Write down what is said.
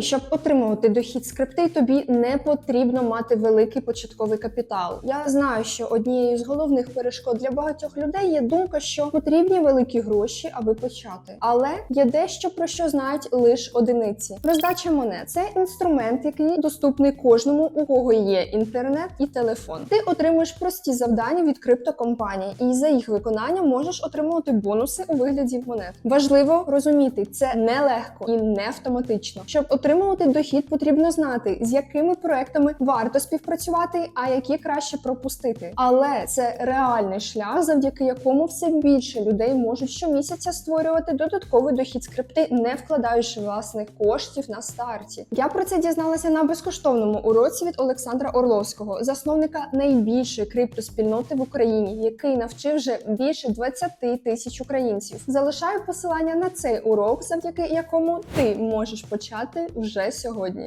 Щоб отримувати дохід з крипти, тобі не потрібно мати великий початковий капітал. Я знаю, що однією з головних перешкод для багатьох людей є думка, що потрібні великі гроші, аби почати. Але є дещо про що знають лише одиниці. Роздача монет це інструмент, який доступний кожному, у кого є інтернет і телефон. Ти отримуєш прості завдання від криптокомпаній, і за їх виконання можеш отримувати бонуси у вигляді монет. Важливо розуміти, це нелегко і не автоматично. Щоб отримувати дохід, потрібно знати, з якими проектами варто співпрацювати, а які краще пропустити. Але це реальний шлях, завдяки якому все більше людей можуть щомісяця створювати додатковий дохід з крипти, не вкладаючи власних коштів на старті. Я про це дізналася на безкоштовному уроці від Олександра Орловського, засновника найбільшої криптоспільноти в Україні, який навчив вже більше 20 тисяч українців. Залишаю посилання на цей урок, завдяки якому ти можеш почати вже сьогодні.